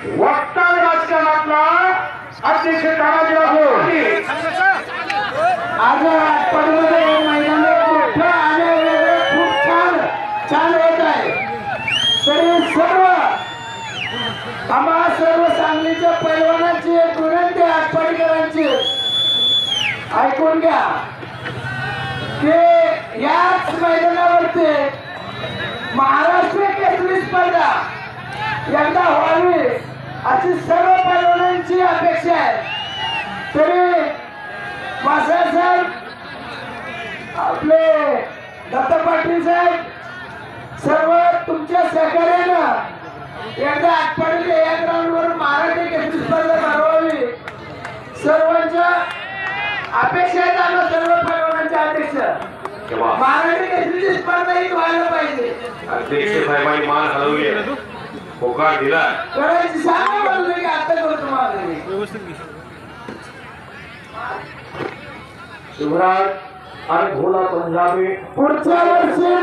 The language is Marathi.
वक्ता राजकारणातला अध्यक्ष तानाजीराव आज आठवड्यामध्ये मैदान आणि खूप छान छान होत आहे. तरी सर्व आम्हा सर्व सांगलीच्या पैलवानांची एक विनंती आहे ऐकून घ्या. ते याच मैदानावरती महाराष्ट्र केसरी स्पर्धा यंदा व्हावी. अशी सर्व पैलवानांची अपेक्षा आहे. तरी मासाहेब साहेब आपले दत्त पाटील साहेब सर्व तुमच्या सहकार्यानं एकदा आठवड्याला या ग्राउंडवर महाराष्ट्र केसरी स्पर्धा भरवावी. सर्वांच्या अपेक्षा आहेत आम्हा सर्व पैलवानांच्या अपेक्षा. महाराष्ट्र केसरीची स्पर्धा ही व्हायला पाहिजे. अध्यक्ष साहेबांनी मान हलवली होकार दिला. शिवराज आणि भोला पंजाबी. पुढच्या वर्षी